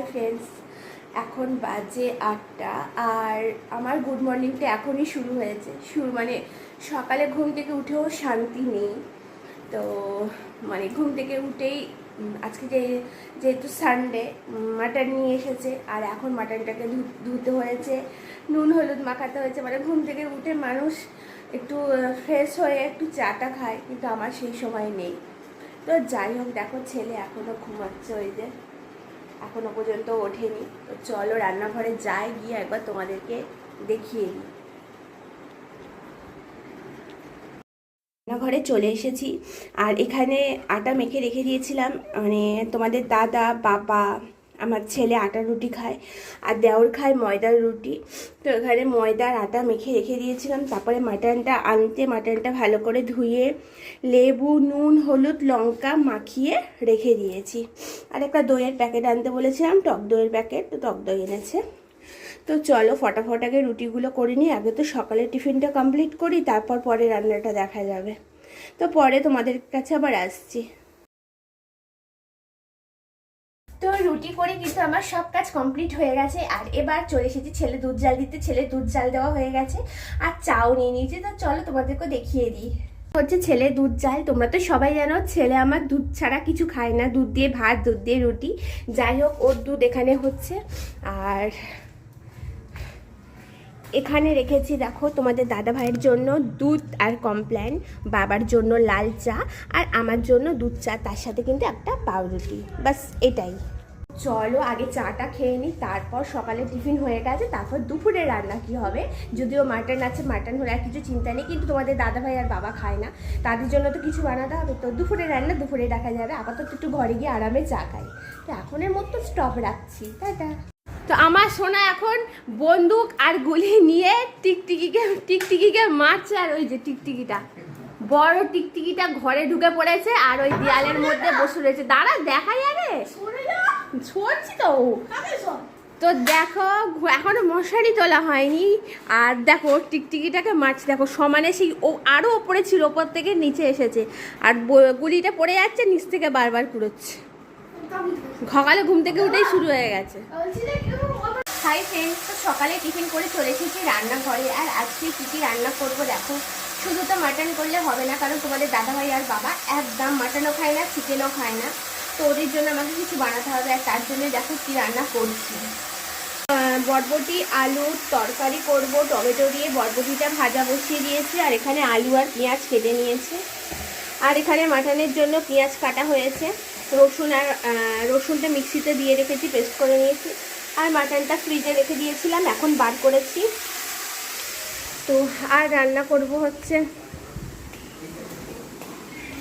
Hi friends এখন বাজে আটটা আর আমার গুড মর্নিংটা এখনই শুরু হয়েছে। শুরু মানে সকালে ঘুম থেকে উঠেও শান্তি নেই। তো মানে ঘুম থেকে উঠেই আজকে যে, যেহেতু সানডে মাটন নিয়ে এসেছে আর এখন মাটনটাকে ধুতে হয়েছে, নুন, হলুদ মাখাতে হয়েছে। মানে ঘুম থেকে উঠে মানুষ একটু ফ্রেশ হয়ে একটু চাটা খায়, কিন্তু আমার সেই সময় নেই। তো যাই হোক, দেখো ছেলে এখনও ঘুমাচ্ছে ওই যে। এখনও পর্যন্ত ওঠেনি। তো চলো রান্নাঘরে যাই, গিয়ে একবার তোমাদেরকে দেখিয়ে দিই। রান্নাঘরে চলে এসেছি। আর এখানে আটা মেখে রেখে দিয়েছিলাম। মানে তোমাদের দাদা, বাবা আমার ছেলে আটার রুটি খায় আর দেওর খায় ময়দার রুটি। তো এখানে ময়দার আটা মেখে রেখে দিয়েছিলাম, তারপরে মাটনটা আনতে মাটনটা ভালো করে ধুয়ে লেবু, নুন, হলুদ, লঙ্কা মাখিয়ে রেখে দিয়েছি। আর একটা দইয়ের প্যাকেট আনতে বলেছিলাম, টক দইয়ের প্যাকেট, তো টক দই এনেছে। তো চলো ফটাফট আগে রুটিগুলো করে নিই, আগে তো সকালের টিফিনটা কমপ্লিট করি, তারপর পরে রান্নাটা দেখা যাবে। তো পরে তোমাদের কাছে আবার আসছি। তো রুটি করে কিন্তু আমার সব কাজ কমপ্লিট হয়ে গেছে। আর এবার চলে এসেছি ছেলে দুধ জাল দিতে। ছেলে দুধ জাল দেওয়া হয়ে গেছে। আর চাও নিয়ে নিয়েছি। তো চলো তোমাদেরকে দেখিয়ে দিই। হচ্ছে ছেলে দুধ জাল। তোমরা তো সবাই জানো, ছেলে আমার দুধ ছাড়া কিছু খায় না। দুধ দিয়ে ভাত, দুধ দিয়ে রুটি। যাই হোক, ওর দুধ এখানে হচ্ছে। আর এখানে রেখেছি, দেখো, তোমাদের দাদা ভাইয়ের জন্য দুধ আর কমপ্ল্যান বাবার জন্য লাল চা, আর আমার জন্য দুধ চা, তার সাথে কিন্তু একটা পাউরুটি। বাস এটাই। চলো, আগে চাটা খেয়ে নিই, তারপর সকালে টিফিন হয়ে গেছে, তারপর দুপুরে রান্না কি হবে? যদিও মাটন আছে, মাটন হলে আর কিছু চিন্তা নেই, কিন্তু তোমাদের দাদা ভাই আর বাবা খায় না। তাদের জন্য তো কিছু বানাতে হবে, তো দুপুরে রান্না, দুপুরে দেখা যাবে। আপাতত একটু ঘরে গিয়ে আরামে চা খাই। তো এখনের মতো স্টপ রাখছি। টাটা। তো আমার সোনা এখন বন্দুক আর গুলি নিয়ে টিকটিকিকে টিকটিকিকে মারছে আর ওই যে টিকটিকিটা। বড় টিকটিকিটা ঘরে ঢুকে পড়েছে আর ওই দেয়ালের মধ্যে বসে রয়েছে। দাঁড়া দেখা যাবে? ছড়ছি তো। তো দেখো এখনও মশারি তোলা হয়নি। আর দেখো টিকটিকিটাকে মারছে। দেখো সমানে সেই ও আরও ওপরে ছিল ওপর থেকে নিচে এসেছে। আর গুলিটা পড়ে যাচ্ছে নিচ থেকে বারবার কুড়োচ্ছে। সকালে ঘুম থেকে উঠেই শুরু হয়ে গেছে। হাই ফ্রেন্ডস তো সকালে টিফিন করে চলে এসেছি রান্নাঘরে। আর আজকে কী কী রান্না করব দেখো? শুধু তো মাটন করলে হবে না, কারণ তোমাদের দাদাভাই আর বাবা একদম মাটনও খায় না চিকেনও খায় না। তো ওদের জন্য আমাকে কিছু বানাতে হবে, আর তার জন্য দেখো কী রান্না করছি। বরবটি আলুর তরকারি করব, টমেটো দিয়ে বরবটিটা ভাজা বসিয়ে দিয়েছি, আর এখানে আলু আর পেঁয়াজ কেটে নিয়েছি। আর এখানে মাটনের জন্য পেঁয়াজ কাটা হয়েছে। রসুন আর রসুনটা মিক্সিতে দিয়ে রেখেছি পেস্ট করে নিয়েছি। আর মাটনটা ফ্রিজে রেখে দিয়েছিলাম, এখন বার করেছি। তো আর রান্না করব হচ্ছে,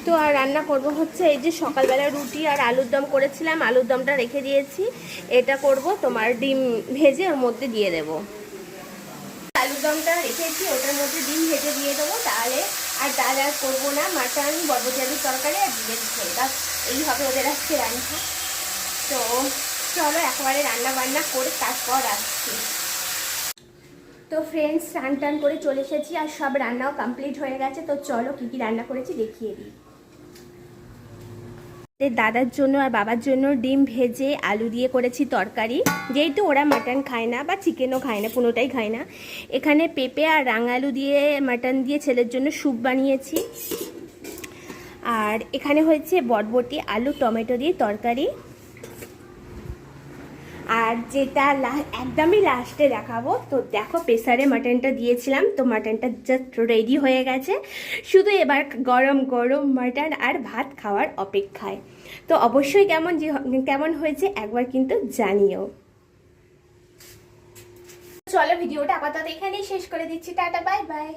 তো আর রান্না করব হচ্ছে এই যে সকালবেলা রুটি আর আলুর দম করেছিলাম, আলুর দমটা রেখে দিয়েছি। এটা করব তোমার ডিম ভেজে ওর মধ্যে দিয়ে দেবো। আলুর দমটা রেখেছি, ওটার মধ্যে ডিম ভেজে দিয়ে দেবো তাহলে আর ডাল আর করব না, মাটন, বরবটি আলুর তরকারি আর ডিমের ঝোল। এই হবে ওদের আজকে রান্না। তো চলো একবারে রান্না বান্না করে তারপর আসছি। তো ফ্রেন্ডস স্নান টান করে চলে এসেছি আর সব রান্নাও কমপ্লিট হয়ে গেছে। তো চলো কী কী রান্না করেছি দেখিয়ে দিই। দাদার জন্য আর বাবার জন্য ডিম ভেজে আলু দিয়ে করেছি তরকারি। যেহেতু ওরা মাটন খায় না বা চিকেনও খায় না কোনোটাই খায় না। এখানে পেঁপে আর রাঙালু দিয়ে মাটন দিয়ে ছেলের জন্য স্যুপ বানিয়েছি। আর এখানে হয়েছে বটবটি, আলু, টমেটো দিয়ে তরকারি। আর যেটা একদমই লাস্টে দেখাবো। তো দেখো, প্রেসারে মাটনটা দিয়েছিলাম, তো মাটনটা জাস্ট রেডি হয়ে গেছে। শুধু এবার গরম গরম মাটন আর ভাত খাওয়ার অপেক্ষায়। তো অবশ্যই কেমন কেমন হয়েছে একবার কিন্তু জানিও। চলো, ভিডিওটা আপাতত এখানেই শেষ করে দিচ্ছি। Tata bye bye